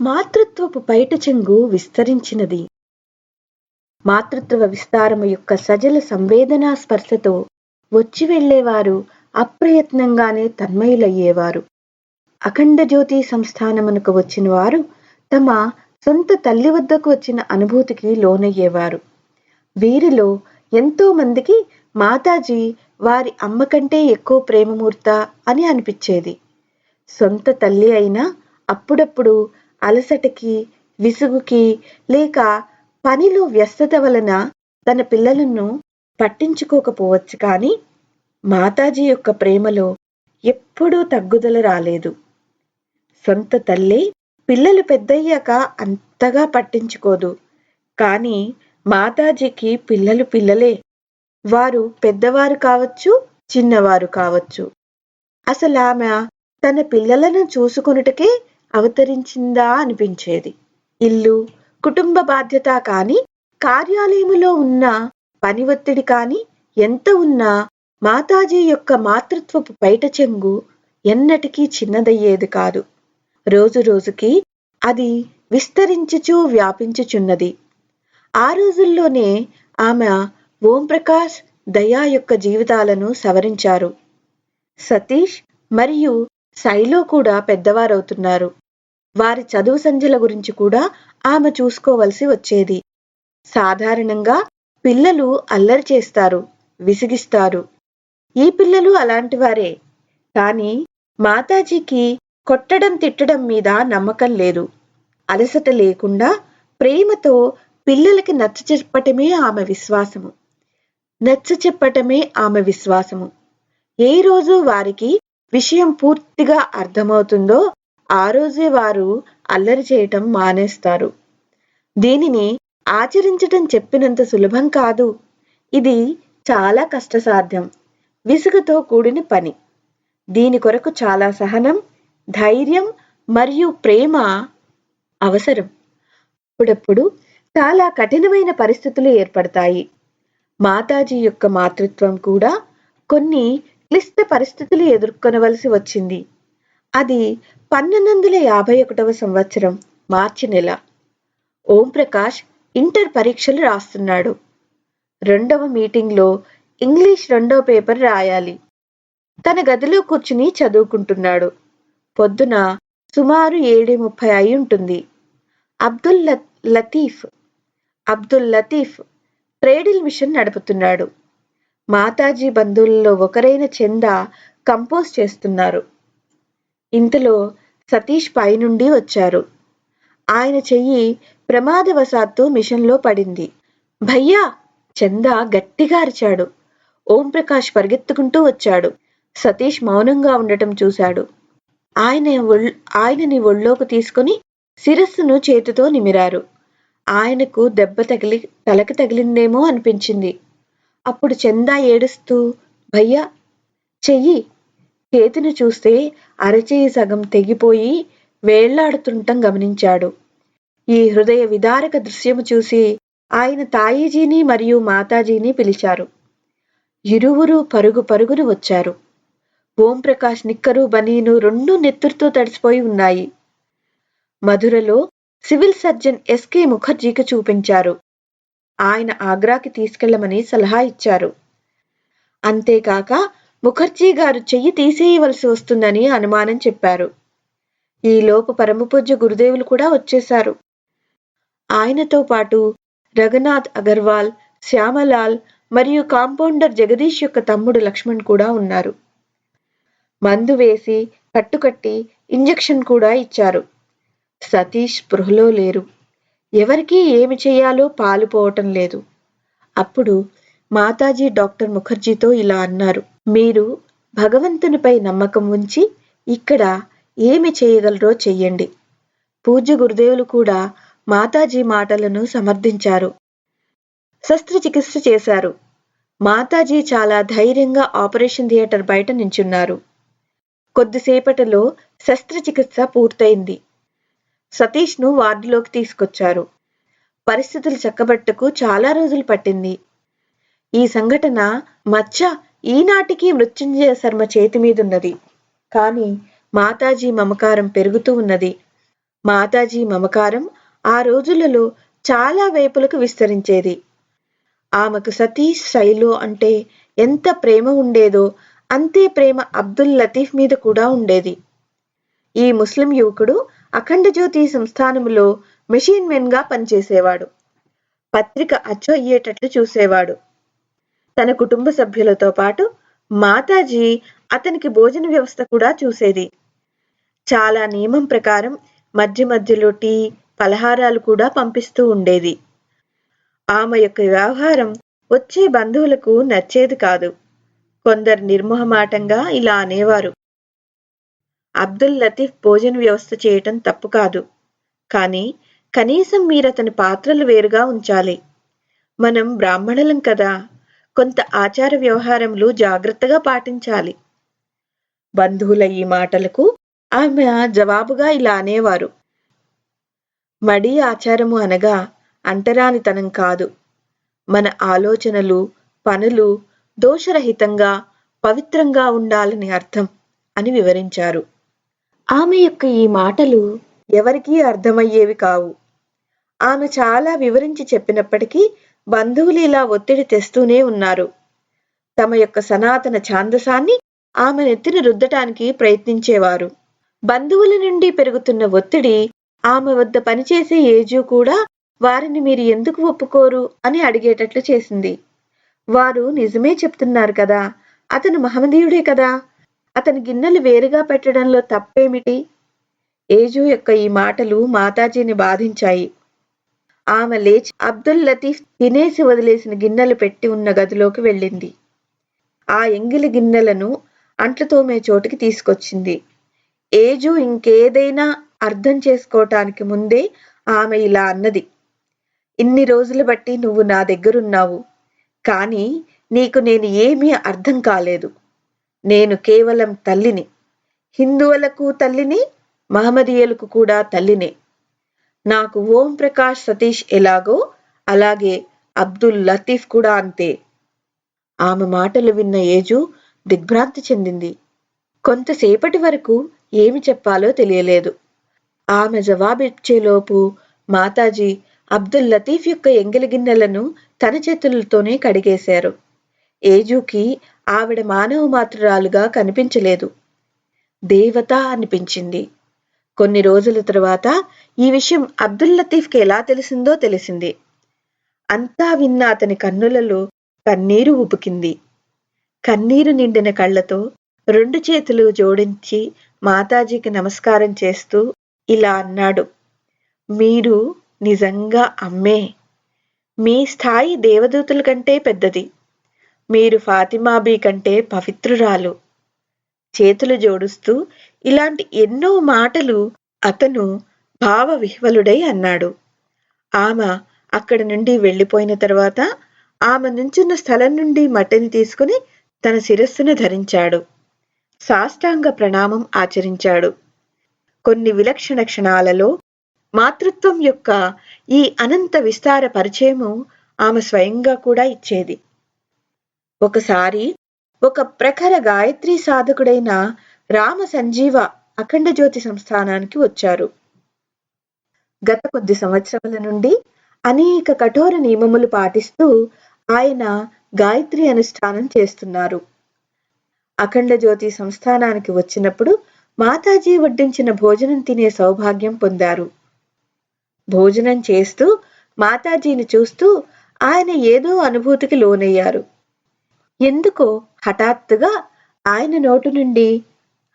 మాతృత్వపు పైట చెంగు విస్తరించినది. మాతృత్వ విస్తారము యొక్క సజల సంవేదనా స్పర్శతో వచ్చి వెళ్ళేవారు అప్రయత్నంగానే తన్మయులయ్యేవారు. అఖండ జ్యోతి సంస్థానమునకు వచ్చిన వారు తమ సొంత తల్లి వద్దకు వచ్చిన అనుభూతికి లోనయ్యేవారు. వీరిలో ఎంతో మందికి మాతాజీ వారి అమ్మ కంటే ఎక్కువ ప్రేమమూర్త అని అనిపించేది. సొంత తల్లి అయినా అప్పుడప్పుడు అలసటకి విసుగుకి లేక పనిలో వ్యస్తత వలన తన పిల్లలను పట్టించుకోకపోవచ్చు కానీ మాతాజీ యొక్క ప్రేమలో ఎప్పుడూ తగ్గుదల రాలేదు. సొంత తల్లి పిల్లలు పెద్దయ్యాక అంతగా పట్టించుకోదు. కానీ మాతాజీకి పిల్లలు పిల్లలే. వారు పెద్దవారు కావచ్చు చిన్నవారు కావచ్చు. అసలు ఆమె తన పిల్లలను చూసుకొనుటకే అవతరించిందా అనిపించేది. ఇల్లు కుటుంబ బాధ్యత కాని కార్యాలయములో ఉన్న పని ఒత్తిడి కాని ఎంత ఉన్నా మాతాజీ యొక్క మాతృత్వపు బయట చెంగు ఎన్నటికీ చిన్నదయ్యేది కాదు. రోజు రోజుకి అది విస్తరించుచూ వ్యాపించుచున్నది. ఆ రోజుల్లోనే ఆమె ఓంప్రకాష్ దయా యొక్క జీవితాలను సవరించారు. సతీష్ మరియు శైలో కూడా పెద్దవారవుతున్నారు. వారి చదువు సంధ్యల గురించి కూడా ఆమె చూసుకోవలసి వచ్చేది. సాధారణంగా పిల్లలు అల్లరి చేస్తారు విసిగిస్తారు. ఈ పిల్లలు అలాంటి వారే. కానీ మాతాజీకి కొట్టడం తిట్టడం మీద నమ్మకం లేదు. అలసట లేకుండా ప్రేమతో పిల్లలకి నచ్చ చెప్పటమే ఆమె విశ్వాసము. నచ్చ చెప్పటమే ఆమె విశ్వాసము. ఏ రోజు వారికి విషయం పూర్తిగా అర్థమవుతుందో ఆ రోజే వారు అల్లరి చేయటం మానేస్తారు. దీనిని ఆచరించటం చెప్పినంత సులభం కాదు. ఇది చాలా కష్టసాధ్యం. విసుగుతో కూడిన పని. దీని కొరకు చాలా సహనం ధైర్యం మరియు ప్రేమ అవసరం. అప్పుడప్పుడు చాలా కఠినమైన పరిస్థితులు ఏర్పడతాయి. మాతాజీ యొక్క మాతృత్వం కూడా కొన్ని క్లిష్ట పరిస్థితులు ఎదుర్కొనవలసి వచ్చింది. అది పన్నెండు వందల యాభై ఒకటవ సంవత్సరం మార్చి నెల. ఓం ప్రకాష్ ఇంటర్ పరీక్షలు రాస్తున్నాడు. రెండవ మీటింగ్లో ఇంగ్లీష్ రెండవ పేపర్ రాయాలి. తన గదిలో కూర్చుని చదువుకుంటున్నాడు. పొద్దున సుమారు ఏడు ముప్పై అయి ఉంటుంది. అబ్దుల్ లతీఫ్ అబ్దుల్ లతీఫ్ ట్రేడిల్ మిషన్ నడుపుతున్నాడు. మాతాజీ బంధువుల్లో ఒకరైన చందా కంపోజ్ చేస్తున్నారు. ఇంతలో సతీష్ పైనుండి వచ్చారు. ఆయన చెయ్యి ప్రమాదవశాత్తు మిషన్లో పడింది. భయ్యా! చంద గట్టిగా అరిచాడు. ఓంప్రకాష్ పరిగెత్తుకుంటూ వచ్చాడు. సతీష్ మౌనంగా ఉండటం చూశాడు. ఆయన ఆయనని ఒళ్ళోకి తీసుకుని శిరస్సును చేతితో నిమిరారు. ఆయనకు దెబ్బ తగిలి తలకి తగిలిందేమో అనిపించింది. అప్పుడు చందా ఏడుస్తూ భయ్యా! చెయ్యి! చేతిని చూస్తే అరచేయి సగం తెగిపోయి వేళ్ళాడుతుండటం గమనించాడు. ఈ హృదయ విదారక దృశ్యము చూసి ఆయన తాయిజీని మరియు మాతాజీని పిలిచారు. ఇరువురు పరుగు పరుగును వచ్చారు. ఓంప్రకాష్ నిక్కరు బనీను రెండు నెత్తురుతో తడిసిపోయి ఉన్నాయి. మధురలో సివిల్ సర్జన్ ఎస్కే ముఖర్జీకి చూపించారు. ఆయన ఆగ్రాకి తీసుకెళ్ళమని సలహా ఇచ్చారు. అంతేకాక ముఖర్జీ గారు చెయ్యి తీసేయవలసి వస్తుందని అనుమానం చెప్పారు. ఈలోపు పరమపూజ్య గురుదేవులు కూడా వచ్చేశారు. ఆయనతో పాటు రఘునాథ్ అగర్వాల్ శ్యామలాల్ మరియు కాంపౌండర్ జగదీష్ యొక్క తమ్ముడు లక్ష్మణ్ కూడా ఉన్నారు. మందు వేసి కట్టుకట్టి ఇంజెక్షన్ కూడా ఇచ్చారు. సతీష్ స్పృహలో లేరు. ఎవరికీ ఏమి చేయాలో పాలుపోవటం లేదు. అప్పుడు మాతాజీ డాక్టర్ ముఖర్జీతో ఇలా అన్నారు. మీరు భగవంతునిపై నమ్మకం ఉంచి ఇక్కడ ఏమి చేయగలరో చెయ్యండి. పూజ్య గురుదేవులు కూడా మాతాజీ మాటలను సమర్థించారు. శస్త్రచికిత్స చేశారు. మాతాజీ చాలా ధైర్యంగా ఆపరేషన్ థియేటర్ బయట నించున్నారు. కొద్దిసేపటిలో శస్త్రచికిత్స పూర్తయింది. సతీష్ను వార్డులోకి తీసుకొచ్చారు. పరిస్థితులు చక్కబట్టకు చాలా రోజులు పట్టింది. ఈ సంఘటన మచ్చ ఈనాటికి మృత్యుంజయ శర్మ చేతి మీదున్నది. కానీ మాతాజీ మమకారం పెరుగుతూ ఉన్నది. మాతాజీ మమకారం ఆ రోజులలో చాలా వైపులకు విస్తరించేది. ఆమెకు సతీష్ శైలు అంటే ఎంత ప్రేమ ఉండేదో అంతే ప్రేమ అబ్దుల్ లతీఫ్ మీద కూడా ఉండేది. ఈ ముస్లిం యువకుడు అఖండ జ్యోతి సంస్థానములో మెషిన్ మెన్గా పనిచేసేవాడు. పత్రిక అచ్చు అయ్యేటట్లు చూసేవాడు. తన కుటుంబ సభ్యులతో పాటు మాతాజీ అతనికి భోజన వ్యవస్థ కూడా చూసేది. చాలా నియమం ప్రకారం మధ్య మధ్యలో టీ పలహారాలు కూడా పంపిస్తూ ఉండేది. ఆమె యొక్క వ్యవహారం వచ్చే బంధువులకు నచ్చేది కాదు. కొందరు నిర్మోహమాటంగా ఇలా అనేవారు. అబ్దుల్ లతీఫ్ భోజన వ్యవస్థ చేయటం తప్పు కాదు. కానీ కనీసం మీరతని పాత్రలు వేరుగా ఉంచాలి. మనం బ్రాహ్మణులం కదా కొంత ఆచార వ్యవహారములు జాగ్రత్తగా పాటించాలి. బంధువుల ఈ మాటలకు ఆమె జవాబుగా ఇలా అనేవారు. మడి ఆచారము అనగా అంటరానితనం కాదు. మన ఆలోచనలు పనులు దోషరహితంగా పవిత్రంగా ఉండాలని అర్థం అని వివరించారు. ఆమె యొక్క ఈ మాటలు ఎవరికీ అర్థమయ్యేవి కావు. ఆమె చాలా వివరించి చెప్పినప్పటికీ బంధువులు ఇలా ఒత్తిడి తెస్తూనే ఉన్నారు. తమ యొక్క సనాతన ఛాందసాన్ని ఆమె నెత్తిన రుద్దటానికి ప్రయత్నించేవారు. బంధువుల నుండి పెరుగుతున్న ఒత్తిడి ఆమె వద్ద పనిచేసే ఏజు కూడా వారిని మీరు ఎందుకు ఒప్పుకోరు అని అడిగేటట్లు చేసింది. వారు నిజమే చెప్తున్నారు కదా అతను మహమదీయుడే కదా అతని గిన్నెలు వేరుగా పెట్టడంలో తప్పేమిటి? ఏజు యొక్క ఈ మాటలు మాతాజీని బాధించాయి. ఆమె లేచి అబ్దుల్ లతీఫ్ తినేసి వదిలేసిన గిన్నెలు పెట్టి ఉన్న గదిలోకి వెళ్ళింది. ఆ ఎంగిలి గిన్నెలను అంట్లు తోమే చోటికి తీసుకొచ్చింది. ఏజు ఇంకేదైనా అర్థం చేసుకోవటానికి ముందే ఆమె ఇలా అన్నది. ఇన్ని రోజులు బట్టి నువ్వు నా దగ్గరున్నావు. కానీ నీకు నేను ఏమీ అర్థం కాలేదు. నేను కేవలం తల్లిని. హిందువులకు తల్లిని మహమదీయులకు కూడా తల్లినే. నాకు ఓం ప్రకాష్ సతీష్ ఎలాగో అలాగే అబ్దుల్ లతీఫ్ కూడా అంతే. ఆమె మాటలు విన్న ఏజు దిగ్భ్రాంతి చెందింది. కొంతసేపటి వరకు ఏమి చెప్పాలో తెలియలేదు. ఆమె జవాబిచ్చేలోపు మాతాజీ అబ్దుల్ లతీఫ్ యొక్క ఎంగిలిగిన్నెలను తన చేతులతోనే కడిగేశారు. ఏజుకి ఆవిడ మానవ మాతృరాలుగా కనిపించలేదు. దేవత అనిపించింది. కొన్ని రోజుల తరువాత ఈ విషయం అబ్దుల్ లతీఫ్కి ఎలా తెలిసిందో తెలిసింది. అంతా విన్న అతని కన్నులలో కన్నీరు ఉబుకింది కన్నీరు నిండిన కళ్ళతో రెండు చేతులు జోడించి మాతాజీకి నమస్కారం చేస్తూ ఇలా అన్నాడు. మీరు నిజంగా అమ్మే. మీ స్థాయి దేవదూతుల కంటే పెద్దది. మీరు ఫాతిమాబీ కంటే పవిత్రురాలు. చేతులు జోడుస్తూ ఇలాంటి ఎన్నో మాటలు అతను భావ విహ్వలుడై అన్నాడు. ఆమె అక్కడి నుండి వెళ్ళిపోయిన తర్వాత ఆమె నుంచున్న స్థలం నుండి మట్టిని తీసుకుని తన శిరస్సును ధరించాడు. సాష్టాంగ ప్రణామం ఆచరించాడు. కొన్ని విలక్షణ క్షణాలలో మాతృత్వం యొక్క ఈ అనంత విస్తార పరిచయము ఆమె స్వయంగా కూడా ఇచ్చేది. ఒకసారి ఒక ప్రఖర గాయత్రి సాధకుడైన రామ సంజీవ అఖండ జ్యోతి సంస్థానానికి వచ్చారు. గత కొద్ది సంవత్సరాల నుండి అనేక కఠోర నియమములు పాటిస్తూ ఆయన గాయత్రి అనుష్ఠానం చేస్తున్నారు. అఖండ జ్యోతి సంస్థానానికి వచ్చినప్పుడు మాతాజీ వడ్డించిన భోజనం తినే సౌభాగ్యం పొందారు. భోజనం చేస్తూ మాతాజీని చూస్తూ ఆయన ఏదో అనుభూతికి లోనయ్యారు. ఎందుకో హఠాత్తుగా ఆయన నోటు నుండి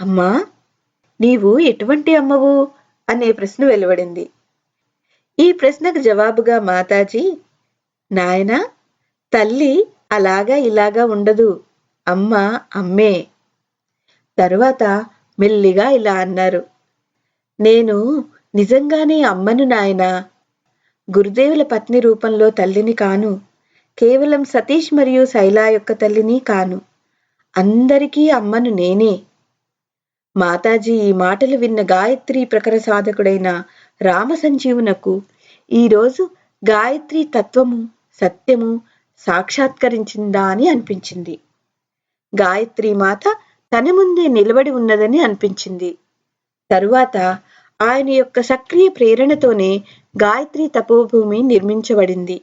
అమ్మా నీవు ఎటువంటి అమ్మవు? అనే ప్రశ్న వెలువడింది. ఈ ప్రశ్నకు జవాబుగా మాతాజీ నాయన తల్లి అలాగా ఇలాగా ఉండదు. అమ్మ అమ్మే. తరువాత మెల్లిగా ఇలా అన్నారు నేను నిజంగానే అమ్మను నాయన. గురుదేవుల పత్ని రూపంలో తల్లిని కాను. కేవలం సతీష్ మరియు శైలా యొక్క తల్లిని కాను. అందరికీ అమ్మను నేనే. మాతాజీ ఈ మాటలు విన్న గాయత్రి ప్రకర సాధకుడైన రామ సంజీవునకు ఈరోజు గాయత్రి తత్వము సత్యము సాక్షాత్కరించిందా అని అనిపించింది. గాయత్రి మాత తన ముందే నిలబడి ఉన్నదని అనిపించింది. తరువాత ఆయన యొక్క సక్రియ ప్రేరణతోనే గాయత్రి తపోభూమి నిర్మించబడింది.